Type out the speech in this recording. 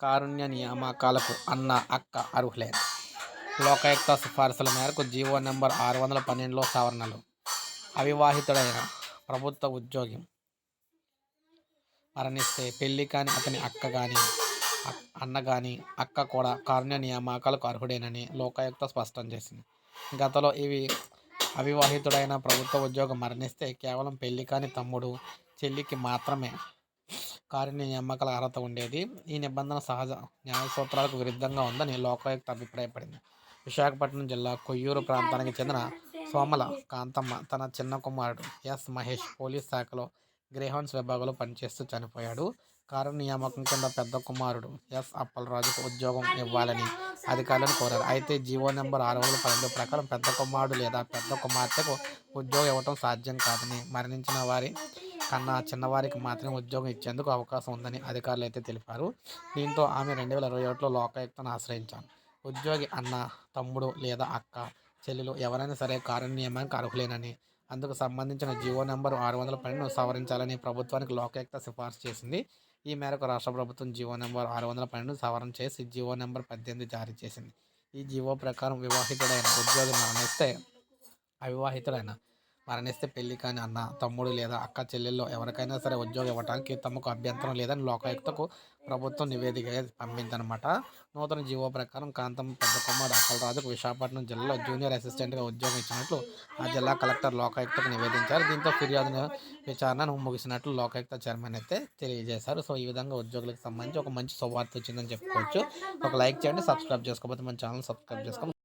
కారుణ్య నియామకాలకు అన్న అక్క అర్హులే. లోకాయుక్త సిఫార్సుల మేరకు జీవో నెంబర్ ఆరు వందల పన్నెండులో సవరణలు. అవివాహితుడైన ప్రభుత్వ ఉద్యోగి మరణిస్తే పెళ్ళి కాని అతని అక్క కానీ అన్న కానీ అక్క కూడా కారుణ్య నియామకాలకు అర్హుడేనని లోకాయుక్త స్పష్టం చేసింది. గతంలో ఇవి అవివాహితుడైన ప్రభుత్వ ఉద్యోగం మరణిస్తే కేవలం పెళ్ళి కాని తమ్ముడు చెల్లికి మాత్రమే కారుణ్య నియామకాల అర్హత ఉండేది. ఈ నిబంధన సహజ న్యాయ సూత్రాలకు విరుద్ధంగా ఉందని లోకాయుక్త అభిప్రాయపడింది. విశాఖపట్నం జిల్లా కొయ్యూరు ప్రాంతానికి చెందిన సోమల కాంతమ్మ తన చిన్న కుమారుడు ఎస్ మహేష్ పోలీస్ శాఖలో గ్రేహౌండ్స్ విభాగంలో పనిచేస్తూ చనిపోయాడు. కారుణ్య నియామకం కింద పెద్ద కుమారుడు ఎస్ అప్పలరాజుకు ఉద్యోగం ఇవ్వాలని అధికారులను కోరారు. అయితే జీవో నెంబర్ ఆరు వందల పన్నెండు ప్రకారం పెద్ద కుమారుడు లేదా పెద్ద కుమార్తెకు ఉద్యోగం ఇవ్వటం సాధ్యం కాదని మరణించిన వారి కన్నా చిన్నవారికి మాత్రమే ఉద్యోగం ఇచ్చేందుకు అవకాశం ఉందని అధికారులు అయితే తెలిపారు. దీంతో ఆమె రెండు వేల ఇరవై ఒకటిలో లోకాయుక్తను ఆశ్రయించాను ఉద్యోగి అన్న తమ్ముడు లేదా అక్క చెల్లెలు ఎవరైనా సరే కారుణ్య నియమానికి అర్హులేనని అందుకు సంబంధించిన జీవో నెంబర్ ఆరు వందల పన్నెండును సవరించాలని ప్రభుత్వానికి లోకాయుక్త సిఫార్సు చేసింది. ఈ మేరకు రాష్ట్ర ప్రభుత్వం జీవో నెంబర్ ఆరు వందల పన్నెండు సవరణ చేసి జీవో నెంబర్ పద్దెనిమిది జారీ చేసింది. ఈ జీవో ప్రకారం వివాహితుడైన ఉద్యోగి మరణిస్తే అవివాహితుడైన మరణిస్తే పెళ్ళి కాని అన్న తమ్ముడు లేదా అక్క చెల్లెల్లో ఎవరికైనా సరే ఉద్యోగం ఇవ్వడానికి తమకు అభ్యంతరం లేదని లోకాయుక్తకు ప్రభుత్వం నివేదిక పంపిందనమాట నూతన జీవో ప్రకారం కాంతం పెద్ద కుమార్ అక్కలరాజుకు విశాఖపట్నం జిల్లాలో జూనియర్ అసిస్టెంట్గా ఉద్యోగం ఇచ్చినట్లు ఆ జిల్లా కలెక్టర్ లోకాయుక్తకు నివేదించారు. దీంతో ఫిర్యాదు విచారణను ముగిసినట్లు లోకాయుక్త చైర్మన్ అయితే తెలియజేశారు. సో ఈ విధంగా ఉద్యోగులకు సంబంధించి ఒక మంచి శుభార్త వచ్చిందని చెప్పుకోవచ్చు. ఒక లైక్ చేయండి సబ్స్క్రైబ్ చేసుకోకపోతే మన ఛానల్ సబ్స్క్రైబ్ చేసుకోండి